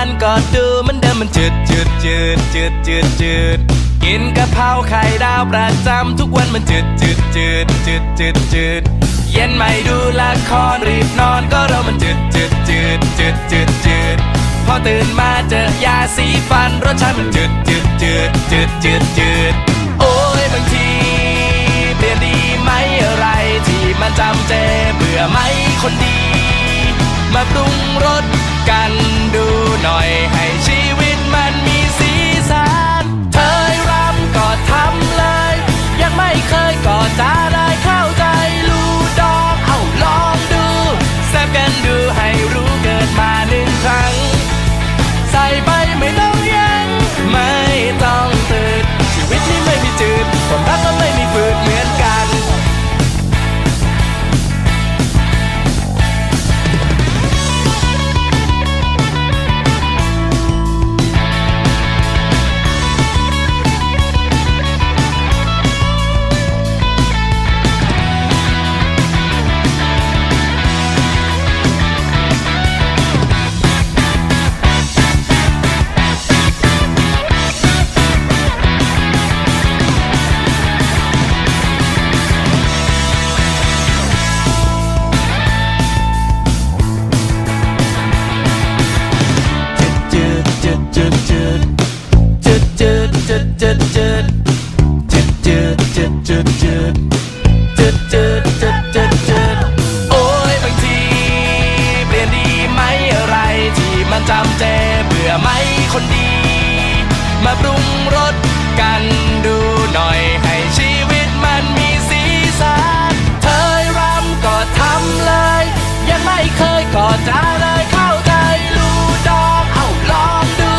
านก็ดูมันเดิมมันจืดจืดจืดจืดจืดจืดกินกะเพราไข่ดาวประจำทุกวันมันจืดจืดจืดจืดจืดจืดเย็นไม่ดูละครรีบนอนก็เรามันจืดจืดจืดจืดจืดจืดพอตื่นมาเจอยาสีฟันรสชาติมันจืดจืดจืดจืดจืดจืดโอ้ยบางทีเปลี่ยนดีไหมอะไรที่มันจำเจเบื่อไหมคนดี มาปรุงรสกัน หน่อยให้ คนดี มาปรุงรสกันดูหน่อยให้ชีวิตมันมีสีสันเธอรำก็ทำเลย ยังไม่เคยก็จะเลยเข้าใจรู้ดอกเอาลองดู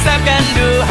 แซบกันดูใ